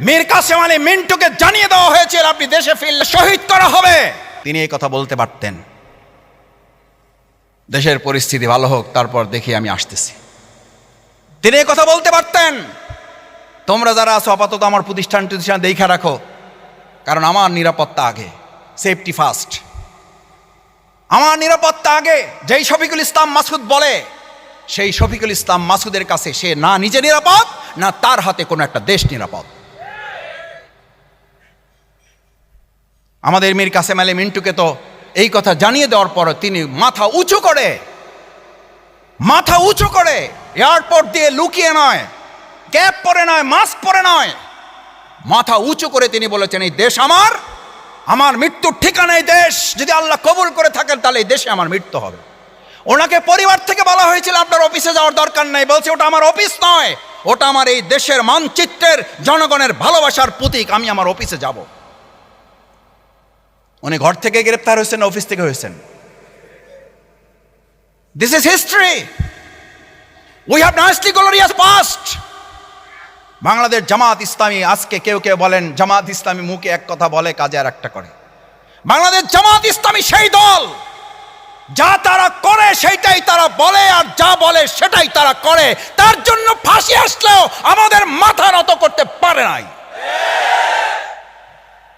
মীর কাসেম আলী মিন্টুকে জানিয়ে দেওয়া হয়েছিল আপনি দেশে ফিরলে শহীদ করা হবে। তিনি এই কথা বলতে পারতেন। দেশের পরিস্থিতি ভালো হোক, তারপর দেখি আমি আসতেছি। তিনি এই কথা বলতে পারতেন, তোমরা যারা আছো, আপাতত আমার প্রতিষ্ঠান প্রতিষ্ঠান দেখা রাখো, কারণ আমার নিরাপত্তা আগে, সেফটি ফার্স্ট। আমার নিরাপত্তা আগে, যেই শফিকুল ইসলাম মাসুদ বলে, সেই শফিকুল ইসলাম মাসুদের কাছে সে না নিজে নিরাপদ, না তার হাতে কোনো একটা দেশ নিরাপদ। আমাদের মীর কাসেম আলী মিন্টুকে তো এই কথা জানিয়ে দেওয়ার পর তিনি মাথা উঁচু করে, মাথা উঁচু করে, এয়ারপোর্ট দিয়ে লুকিয়ে নয় ক্যাপ পরে নয়, মাস্ক পরে নয়, মাথা উঁচু করে তিনি বলেছেন, এই দেশ আমার আমার মৃত্যুর ঠিকানা এই দেশ, যদি আল্লাহ কবুল করে থাকেন তাহলে এই দেশে আমার মৃত্যু হবে। ওনাকে পরিবার থেকে বলা হয়েছিল, আপনার অফিসে যাওয়ার দরকার নেই। বলছে, ওটা আমার অফিস নয়, ওটা আমার এই দেশের মানচিত্রের, জনগণের ভালোবাসার প্রতীক, আমি আমার অফিসে যাব। উনি ঘর থেকে গ্রেপ্তার হয়েছেন, অফিস থেকে হয়েছেন। This is history we have nicely glorious past Bangladesh Jamaat Islami আজকে কেউ কেউ বলেন, জামাত ইসলামী মুখে এক কথা বলে, কাজে আর একটা করে। বাংলাদেশ জামাত ইসলামী সেই দল, যা তারা করে সেইটাই তারা বলে, আর যা বলে সেটাই তারা করে। তার জন্য ফাঁসি আসলেও আমাদের মাথা নত করতে পারে নাই।